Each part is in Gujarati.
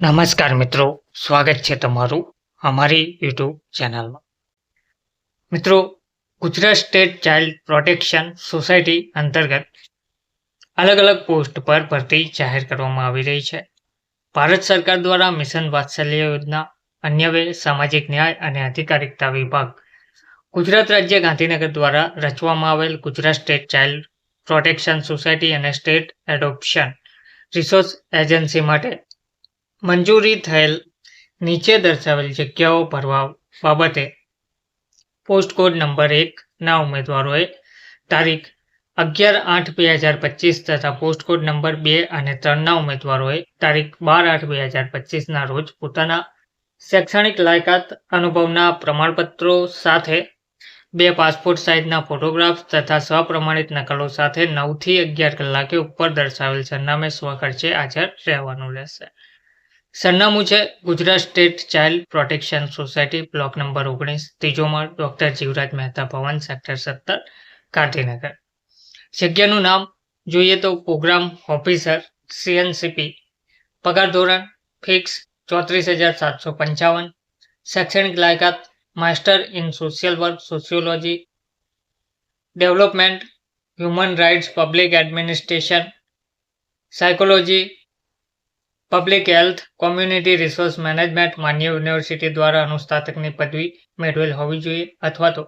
નમસ્કાર મિત્રો, સ્વાગત છે તમારું અમારી યુટ્યુબ ચેનલમાં. મિત્રો, Gujarat State Child Protection Society અંતર્ગત અલગ અલગ પોસ્ટ પર ભરતી જાહેર કરવામાં આવી રહી છે. ભારત સરકાર દ્વારા મિશન વાત્સલ્ય યોજના, અન્ય સામાજિક ન્યાય અને અધિકારિકતા વિભાગ, ગુજરાત રાજ્ય ગાંધીનગર દ્વારા રચવામાં આવેલ Gujarat State Child Protection Society અને સ્ટેટ એડોપ્શન રિસોર્સ એજન્સી માટે મંજૂરી થયેલ નીચે દર્શાવેલ જગ્યાઓ ભરવા બાબતે પોસ્ટ કોડ નંબર એકના ઉમેદવારોએ તારીખ અગિયાર આઠ બે હજાર પચીસ તથા પોસ્ટ કોડ નંબર બે અને ત્રણના ઉમેદવારોએ તારીખ બાર આઠ બે હજાર પચીસના રોજ પોતાના શૈક્ષણિક લાયકાત અનુભવના પ્રમાણપત્રો સાથે બે પાસપોર્ટ સાઇઝના ફોટોગ્રાફ્સ તથા સ્વપ્રમાણિત નકલો સાથે નવથી અગિયાર કલાકે ઉપર દર્શાવેલ સરનામે સ્વખર્ચે હાજર રહેવાનું રહેશે. સરનામું છે Gujarat state child protection society, block number ઓગણીસ, ત્રીજો માળ, ડૉક્ટર જીવરાજ મહેતા ભવન, સેક્ટર સત્તર, ગાંધીનગર. જગ્યાનું નામ જોઈએ તો પ્રોગ્રામ ઓફિસર, સીએનસીપી, પગાર ધોરણ, ફિક્સ ચોત્રીસ હજાર સાતસો પંચાવન, શૈક્ષણિક લાયકાત, master in social work, sociology, development, human rights, public administration, psychology public health community resource management માન્ય યુનિવર્સિટી દ્વારા અનુસ્નાતકની પદવી મેળવેલ હોવી જોઈએ અથવા તો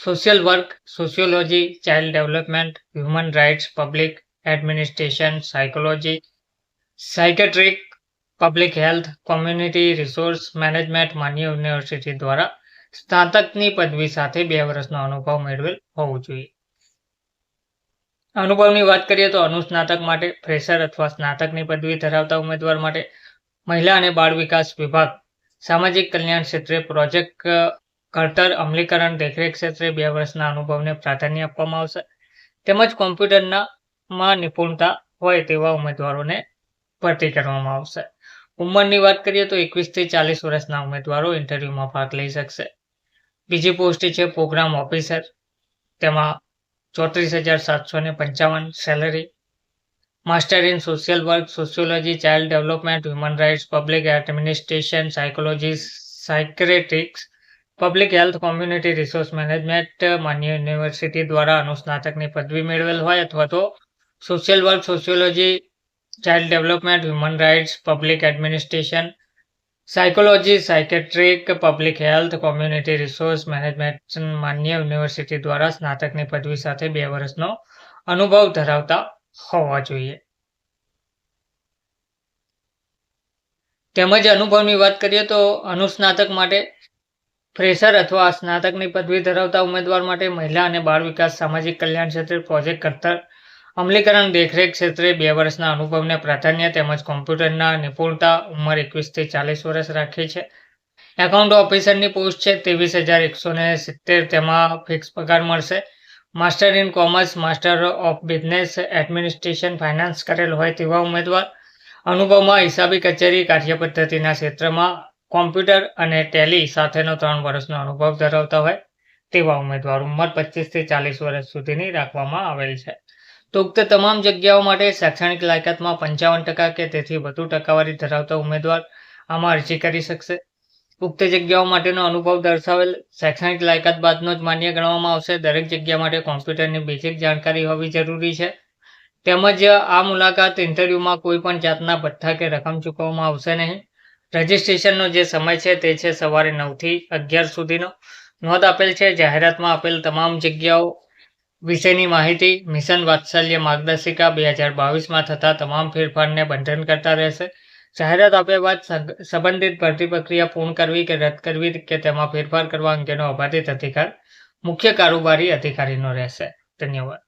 social work sociology child development human rights public administration psychology psychiatric public health community resource management માન્ય યુનિવર્સિટી દ્વારા સ્નાતકની પદવી સાથે બે વર્ષનો અનુભવ મેળવેલ હોવો જોઈએ. અનુભવની વાત કરીએ તો અનુસ્નાતક માટે ફ્રેશર અથવા સ્નાતકની પદવી ધરાવતા ઉમેદવાર માટે મહિલા અને બાળ વિકાસ વિભાગ, સામાજિક કલ્યાણ ક્ષેત્રે પ્રોજેક્ટ ઘડતર અમલીકરણ દેખરેખ ક્ષેત્રે બે વર્ષના અનુભવને પ્રાધાન્ય આપવામાં આવશે. તેમજ કોમ્પ્યુટરના માં નિપુણતા હોય તેવા ઉમેદવારોને ભરતી કરવામાં આવશે. ઉંમરની વાત કરીએ તો એકવીસથી ચાલીસ વર્ષના ઉમેદવારો ઇન્ટરવ્યૂમાં ભાગ લઈ શકશે. બીજી પોસ્ટ છે પ્રોગ્રામ ઓફિસર. તેમાં ચોત્રીસ હજાર સાતસો ને પંચાવન salary master in social work sociology child development human rights public administration psychology psychiatrics public health community resource management માન્ય યુનિવર્સિટી દ્વારા અનુસ્નાતકની પદવી મેળવેલ હોય અથવા તો social work sociology child development human rights public administration psychology psychiatric public health community resource management માન્ય યુનિવર્સિટી દ્વારા સ્નાતકની પદવી સાથે બે વર્ષનો અનુભવ ધરાવતા હોવા જોઈએ. તેમજ અનુભવની વાત કરીએ તો અનુસ્નાતક માટે ફ્રેશર અથવા સ્નાતકની પદવી ધરાવતા ઉમેદવાર માટે મહિલા અને બાળ વિકાસ, સામાજિક કલ્યાણ ક્ષેત્રે પ્રોજેક્ટ કરતા અમલીકરણ દેખરેખ ક્ષેત્રે બે વર્ષના અનુભવને પ્રાધાન્ય તેમજ કોમ્પ્યુટરના નિપુણતા ઉંમર એકવીસથી ચાલીસ વર્ષ રાખી છે. એકાઉન્ટ ઓફિસરની પોસ્ટ છે ત્રેવીસ હજાર એકસો ને સિત્તેર તેમાં ફિક્સ પગાર મળશે. Master in commerce master of business administration finance કરેલ હોય તેવા ઉમેદવાર. અનુભવમાં હિસાબી કચેરી કાર્યપદ્ધતિના ક્ષેત્રમાં કોમ્પ્યુટર અને ટેલી સાથેનો ત્રણ વર્ષનો અનુભવ ધરાવતા હોય તેવા ઉમેદવાર ઉંમર પચીસથી ચાલીસ વર્ષ સુધીની રાખવામાં આવેલ છે. તો ઉક્ત તમામ જગ્યાઓ માટે શૈક્ષણિક લાયકાતમાં પંચાવન ટકા કે તેથી વધુ ટકાવારી ધરાવતા ઉમેદવાર આમાં અરજી કરી શકશે. ઉક્ત જગ્યાઓ માટેનો અનુભવ દર્શાવેલ શૈક્ષણિક લાયકાત બાદનો જ માન્ય ગણવામાં આવશે. દરેક જગ્યા માટે કોમ્પ્યુટરની બેઝિક જાણકારી હોવી જરૂરી છે. તેમજ આ મુલાકાત ઇન્ટરવ્યૂમાં કોઈ પણ જાતના ભથ્થા કે રકમ ચૂકવવામાં આવશે નહીં. રજિસ્ટ્રેશનનો જે સમય છે તે છે સવારે નવથી અગિયાર સુધીનો. નોંધ આપેલ છે, જાહેરાતમાં આપેલ તમામ જગ્યાઓ વિશેની માહિતી મિશન વાત્સલ્ય માર્ગદર્શિકા બે હજાર બાવીસમાં થતા તમામ ફેરફારને બંધન કરતા રહેશે. જાહેરાત આપ્યા બાદ સંબંધિત ભરતી પ્રક્રિયા પૂર્ણ કરવી કે રદ કરવી કે તેમાં ફેરફાર કરવા અંગેનો અબાધિત અધિકાર મુખ્ય કારોબારી અધિકારીનો રહેશે. ધન્યવાદ.